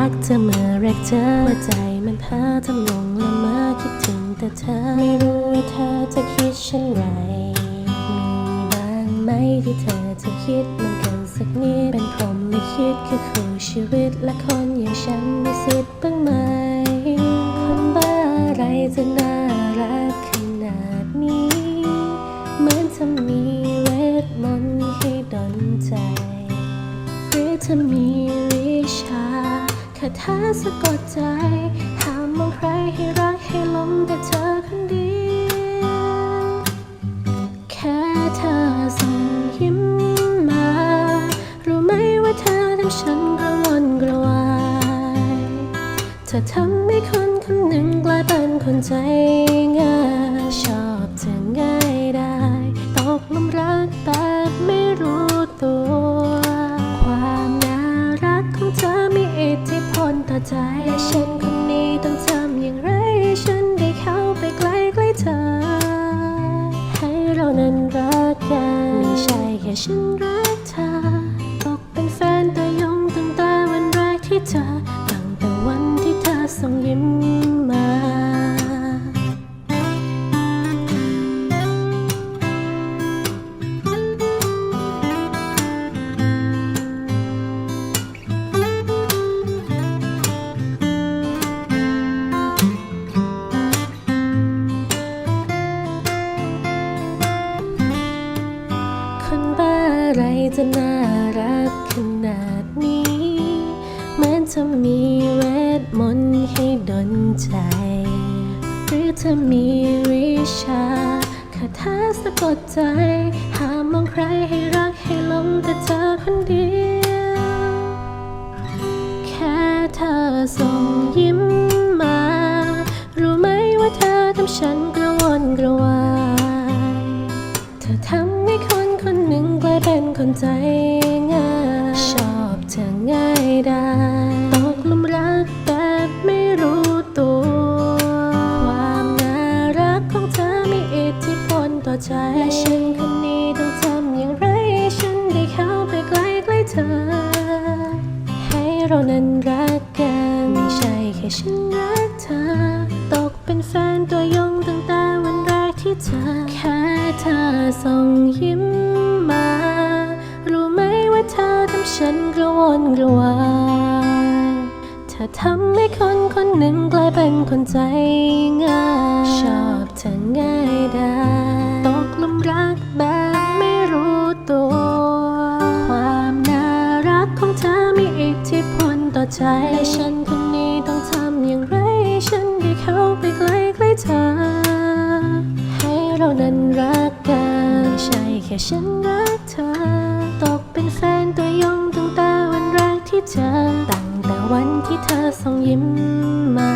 รักเธอเมื่อแรกเจอหัวใจมันพ้อทำลงละเมอคิดถึงแต่เธอ ไม่รู้ว่าเธอจะคิดเช่นไร มีบ้างไหมที่เธอจะคิดเหมือนกันสักนิด เป็นพรหมลิขิตคือคู่ชีวิตและคนอย่างฉันมีสิทธิ์บ้างไหม คนบ้าอะไรจะน่ารักขนาดนี้ เหมือนจะมีเวทมนต์ให้ดลใจหรือเธอมีวิชา คาถาสะกดใจ ห้ามมองใครให้รักให้หลงแต่เธอคนเดียว แค่เธอส่งยิ้มมา รู้ไหมว่าเธอทำฉันกระวนกระวายเธอทำให้คนคนหนึ่งกลายเป็นคนใจง่าย แค่ฉันรักเธอ อะไรจะน่ารักขนาดนี้เหมือนจะมีเวทมนต์ให้ดลใจ หรือเธอมีวิชาคาถาสะกดใจห้ามมองใครให้รักให้หลงแต่เธอคนเดียว แค่เธอส่งยิ้มมา รู้ไหมว่าเธอทำฉันกระวนกระวาย เธอทำ คนใจง่าย ชอบเธอง่ายได้ ตกหลุมรักแบบไม่รู้ตัว ความน่ารักของเธอมีอิทธิพลต่อใจ และฉันคนนี้ต้องทำอย่างไร ฉันได้เข้าไปใกล้ใกล้เธอ ให้เรานั้นรักกัน ไม่ใช่แค่ฉันรักเธอ ตกเป็นแฟนตัวยงตั้งแต่วันแรกที่เจอแค่เธอส่งยิ้ม ฉันกระวนกระวายเธอทำให้คนคนหนึ่งกลายเป็นคนใจง่าย ชอบเธอง่ายได้ ตกหลุมรักแบบไม่รู้ตัว ความน่ารักของเธอมีอิทธิพลต่อใจ และฉันคนนี้ต้องทำอย่างไร ฉันได้เข้าไปใกล้ใกล้เธอ ให้เรานั้นรักกัน ไม่ใช่แค่ฉันรักเธอตก เป็นแฟนตัวยงตั้งแต่วันแรกที่เจอตั้งแต่วันที่เธอส่งยิ้มมา